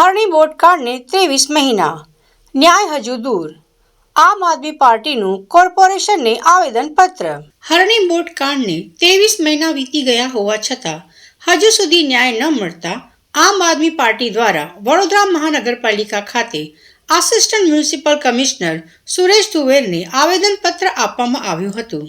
હરણી બોટકાળને ત્રેવીસ મહિના. ન્યાય હજુ દૂર. આમ આદમી પાર્ટીનું કોર્પોરેશનને આવેદનપત્ર. હરણી બોટકાળને ત્રેવીસ મહિના વીતી ગયા હોવા છતાં, હજુ સુધી ન્યાય ન મળતા, આમ આદમી પાર્ટી દ્વારા વડોદરા મહાનગરપાલિકા ખાતે આસિસ્ટન્ટ મ્યુનિસિપલ કમિશનર સુરેશ તુવેરને આવેદનપત્ર આપવામાં આવ્યું હતું.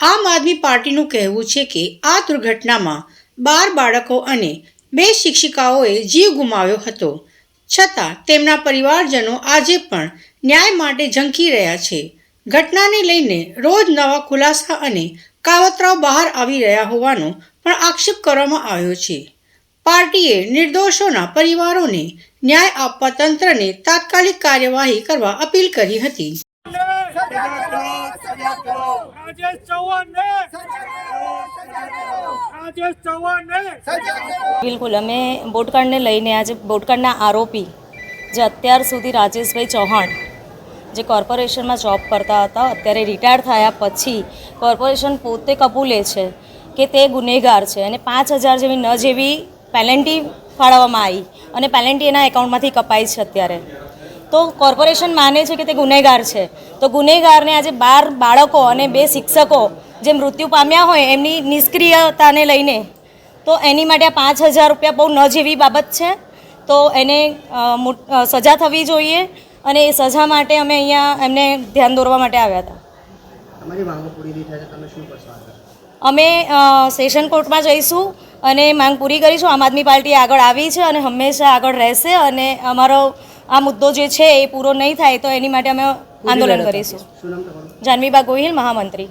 આમ આદમી પાર્ટીનું કહેવું છે કે, આ દુર્ઘટનામાં બાર બાળકો અને બે શિક્ષિકાઓએ જીવ ગુમાવ્યો હતો. છતાં તેમના પરિવારજનો આજે પણ ન્યાય માટે ઝંખી રહ્યા છે. ઘટનાને લઈને રોજ નવા ખુલાસા અને કાવતરાઓ બહાર આવી રહ્યા હોવાનો પણ આક્ષેપ કરવામાં આવ્યો છે. પાર્ટીએ નિર્દોષોના પરિવારોને ન્યાય આપવા તંત્રને તાત્કાલિક કાર્યવાહી કરવા અપીલ કરી હતી. બિલકુલ, અમે બોટકાંડને લઈને આજે બોટકાંડના આરોપી જે અત્યાર સુધી રાજેશભાઈ ચૌહાણ જે કોર્પોરેશનમાં જોબ કરતા હતા, અત્યારે રિટાયર થયા પછી કોર્પોરેશન પોતે કબૂલે છે કે તે ગુનેગાર છે અને પાંચ હજાર જેવી ન જેવી પેલેન્ટી ફાળવવામાં આવી અને પેલેન્ટી એના એકાઉન્ટમાંથી કપાઈ છે અત્યારે. તો કોર્પોરેશન માને છે કે તે ગુનેગાર છે. તો ગુનેગારને આજે બાર બાળકો અને બે શિક્ષકો જે મૃત્યુ પામ્યા હોય એમની નિષ્ક્રિયતાને લઈને તો એની માટે આ પાંચ હજાર રૂપિયા બહુ ન જેવી બાબત છે. તો એને સજા થવી જોઈએ અને એ સજા માટે અમે અહીંયા એમને ધ્યાન દોરવા માટે આવ્યા હતા. અમે સેશન કોર્ટમાં જઈશું અને માંગ પૂરી કરીશું. આમ આદમી પાર્ટી આગળ આવી છે અને હંમેશા આગળ રહેશે અને અમારો આ મુદ્દો જે છે એ પૂરો નહીં થાય તો એની માટે અમે આંદોલન કરીશું. જાનવીબા ગોહિલ મહામંત્રી.